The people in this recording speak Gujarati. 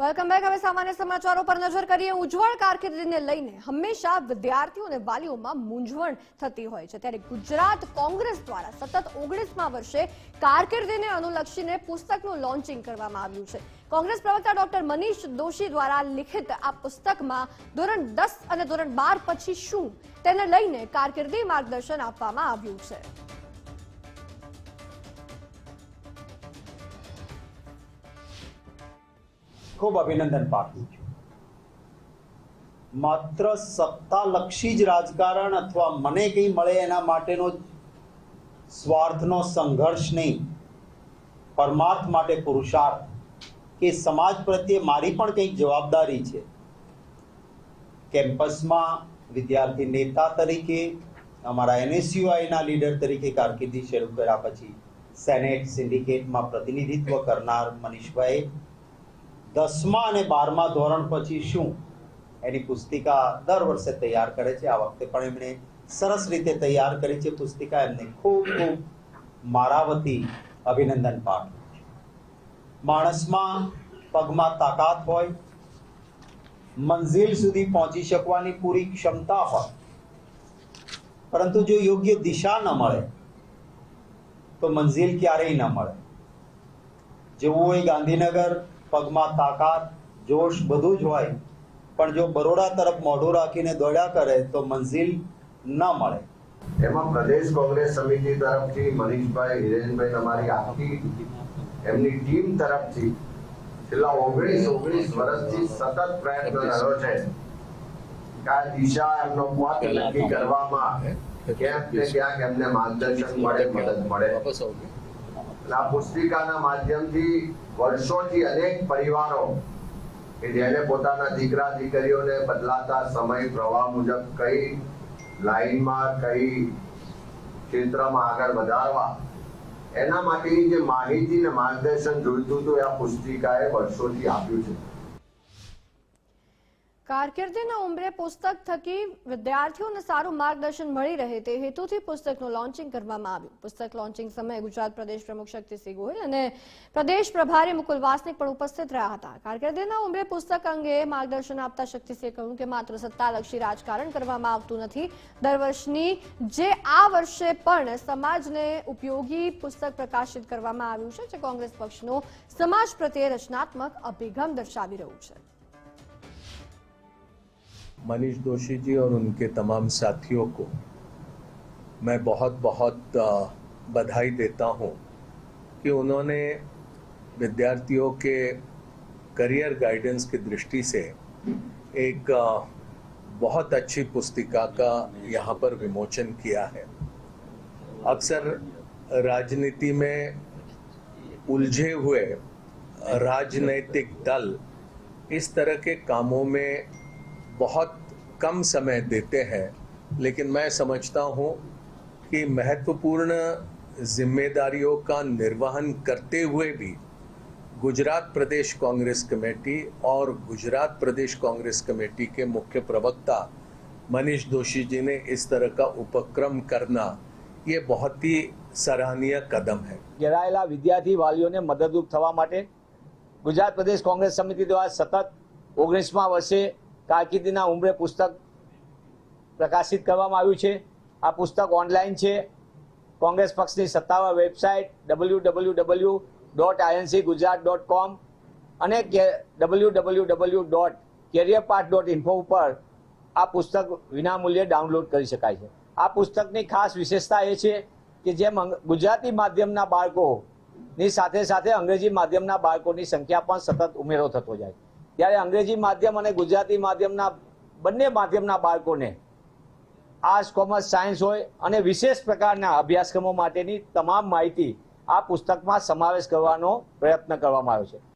Welcome back. હવે સામાન્ય સમાચારો પર નજર કરીએ. ઉજ્જવળ કારકિર્દીને લઈને હંમેશા વિદ્યાર્થીઓ અને વાલીઓમાં મૂંઝવણ થતી હોય છે. ત્યારે ગુજરાત કોંગ્રેસ દ્વારા સતત ઓગણીસમા વર્ષે કારકિર્દીને અનુલક્ષીને પુસ્તકનું લોન્ચિંગ કરવામાં આવ્યું છે. કોંગ્રેસ પ્રવક્તા ડોક્ટર મનીષ દોશી દ્વારા લિખિત આ પુસ્તકમાં ધોરણ દસ અને ધોરણ બાર પછી શું? તેને લઈને કારકિર્દી માર્ગદર્શન આપવામાં આવ્યું છે. ખૂબ અભિનંદન પાઠવું છું. માત્ર સત્તાલક્ષી જ રાજકારણ અથવા મને કંઈ મળે એના માટેનો સ્વાર્થનો સંઘર્ષ નહીં. પરમાર્થ માટે પુરુષાર્થ કે સમાજ પ્રત્યે મારી પણ કંઈક જવાબદારી છે. કેમ્પસમાં વિદ્યાર્થી નેતા તરીકે, અમારા એનએસયુઆઈના લીડર તરીકે કારકિર્દી શરૂ કર્યા પછી સેનેટ સિન્ડિકેટમાં પ્રતિનિધિત્વ કરનાર મનીષભાઈ દસમા અને બારમા ધોરણ પછી શું? એની પુસ્તિકા દર વર્ષે તૈયાર કરે છે. આ વખતે પણ એમણે સરસ રીતે તૈયાર કરી છે પુસ્તિકા. એમને ખૂબ ખૂબ મારા વતી અભિનંદન પાઠવું છું માણસમાં પગમાં તાકાત હોય, મંઝિલ સુધી પહોંચી શકવાની પૂરી ક્ષમતા હોય, પરંતુ જો યોગ્ય દિશા ન મળે, તો મંઝિલ ક્યારેય ન મળે. જેવું હોય ગાંધીનગર પગમાં તાકાત જોશ બધું જ હોય. પણ જો બરોડા તરફ મોઢું રાખીને દોડ્યા કરે તો મંઝિલ ન મળે. એમાં પ્રદેશ કોંગ્રેસ સમિતિ તરફથી મનીષભાઈ હિરેનભાઈ તમારી આખી એમની ટીમ તરફથી છેલ્લા ઓગણીસ ઓગણીસ વર્ષથી સતત પ્રયત્ન રહ્યો છે. કે આ દિશા એમનો પથ નક્કી કરવામાં ક્યાંક ને ક્યાંક એમને માર્ગદર્શન મળે મદદ મળે. આ પુસ્તિકાના માધ્યમથી વર્ષોથી અનેક પરિવારો કે જેને પોતાના દીકરા, દીકરીઓને બદલાતા સમય, પ્રવાહ મુજબ કઈ લાઈનમાં, કઈ ક્ષેત્રમાં આગળ વધારવા, એના માટેની જે માહિતી ને માર્ગદર્શન જોઈતું હતું એ આ પુસ્તિકાએ વર્ષોથી આપ્યું છે. કારકિર્દીના ઉંમરે પુસ્તક થકી વિદ્યાર્થીઓને સારું માર્ગદર્શન મળી રહે તે હેતુથી પુસ્તકનું લોન્ચિંગ કરવામાં આવ્યું. પુસ્તક લોન્ચિંગ સમયે ગુજરાત પ્રદેશ પ્રમુખ શક્તિસિંહ ગોહિલ અને પ્રદેશ પ્રભારી મુકુલ વાસનિક પણ ઉપસ્થિત રહ્યા હતા. કારકિર્દીના ઉંમરે પુસ્તક અંગે માર્ગદર્શન આપતા શક્તિસિંહે કહ્યું કે માત્ર સત્તાલક્ષી રાજકારણ કરવામાં આવતું નથી. દર વર્ષની જે આ વર્ષે પણ સમાજને ઉપયોગી પુસ્તક પ્રકાશિત કરવામાં આવ્યું છે, જે કોંગ્રેસ પક્ષનો સમાજ પ્રત્યે રચનાત્મક અભિગમ દર્શાવી રહ્યું છે. मनीष दोषी जी और उनके तमाम साथियों को मैं बहुत बहुत बधाई देता हूँ कि उन्होंने विद्यार्थियों के करियर गाइडेंस की दृष्टि से एक बहुत अच्छी पुस्तिका का यहाँ पर विमोचन किया है। अक्सर राजनीति में उलझे हुए राजनैतिक दल इस तरह के कामों में बहुत कम समय देते हैं लेकिन मैं समझता हूँ कि महत्वपूर्ण जिम्मेदारियों का निर्वहन करते हुए भी गुजरात प्रदेश कांग्रेस कमेटी और गुजरात प्रदेश कांग्रेस कमेटी के मुख्य प्रवक्ता मनीष दोषी जी ने इस तरह का उपक्रम करना ये बहुत ही सराहनीय कदम है ઘેરાયેલા વિદ્યાર્થી વાલીઓને મદદરૂપ થવા માટે ગુજરાત પ્રદેશ કોંગ્રેસ સમિતિ દ્વારા સતત ઓગણીસમા વર્ષે કારકિર્દીના ઉમરે પુસ્તક પ્રકાશિત કરવામાં આવ્યું છે. આ પુસ્તક ઓનલાઈન છે. કોંગ્રેસ પક્ષની સત્તાવાર website W W W dot INC Gujarat dot com અને W W W dot career part dot info ઉપર આ પુસ્તક વિનામૂલ્યે ડાઉનલોડ કરી શકાય છે. આ પુસ્તકની ખાસ વિશેષતા એ છે કે જેમ ગુજરાતી માધ્યમના બાળકોની સાથે સાથે અંગ્રેજી માધ્યમના બાળકોની સંખ્યા પણ સતત ઉમેરો થતો જાય ત્યારે અંગ્રેજી માધ્યમ અને ગુજરાતી માધ્યમના બંને માધ્યમના બાળકોને આર્ટ્સ, કોમર્સ, સાયન્સ હોય અને વિશેષ પ્રકારના અભ્યાસક્રમો માટેની તમામ માહિતી આ પુસ્તકમાં સમાવેશ કરવાનો પ્રયત્ન કરવામાં આવ્યો છે.